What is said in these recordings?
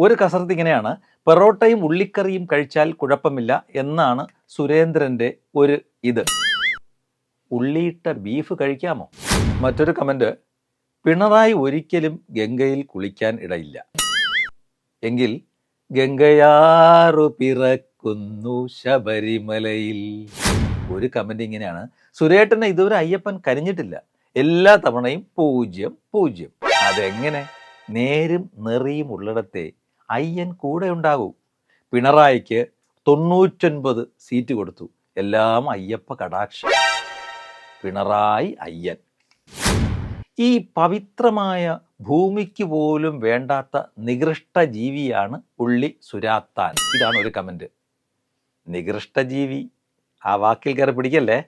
ഒരു കസരത്ത് ഇങ്ങനെയാണ് പെറോട്ടയും ഉള്ളിക്കറിയും കഴിച്ചാൽ കുഴപ്പമില്ല എന്നാണ് സുരേന്ദ്രന്റെ ഒരു ഇത്. ഉള്ളിയിട്ട ബീഫ് കഴിക്കാമോ? മറ്റൊരു കമന്റ് പിണറായി ഒരിക്കലും ഗംഗയിൽ കുളിക്കാൻ ഇടയില്ല. എങ്കിൽ ഗംഗയാറു പിറക്കുന്നു ശബരിമലയിൽ. ഒരു കമന്റ് ഇങ്ങനെയാണ് സുരേട്ടനെ ഇതുവരെ അയ്യപ്പൻ കരിഞ്ഞിട്ടില്ല. എല്ലാ തവണയും പൂജ്യം പൂജ്യം. അതെങ്ങനെ? നേരും നെറിയും ഉള്ളിടത്തെ അയ്യൻ കൂടെ ഉണ്ടാകൂ. പിണറായിക്ക് തൊണ്ണൂറ്റൊൻപത് സീറ്റ് കൊടുത്തു. എല്ലാം അയ്യപ്പ കടാക്ഷ. പിണറായി അയ്യൻ. ഈ പവിത്രമായ ഭൂമിക്ക് പോലും വേണ്ടാത്ത നികൃഷ്ട ജീവിയാണ് ഉള്ളി സുരാത്താൻ. ഇതാണ് ഒരു കമന്റ് നികൃഷ്ട ജീവി. ആ വാക്കിൽ കയറി പിടിക്കല്ലേ?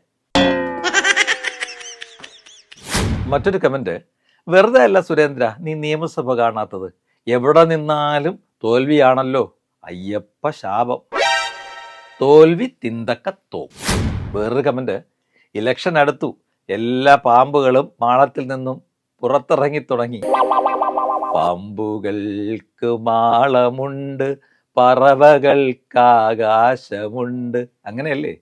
മറ്റൊരു കമന്റ് വെറുതെ അല്ല സുരേന്ദ്ര നീ നിയമസഭ കാണാത്തത്. എവിടെ നിന്നാലും തോൽവിയാണല്ലോ അയ്യപ്പ ശാപം. തോൽവി തിന്തക്കത്തോ വേറൊരു കമന്റ് ഇലക്ഷൻ അടുത്തു. എല്ലാ പാമ്പുകളും മാളത്തിൽ നിന്നും പുറത്തിറങ്ങി തുടങ്ങി. പാമ്പുകൾക്ക് മാളമുണ്ട് പറവകൾക്കാകാശമുണ്ട് അങ്ങനെയല്ലേ?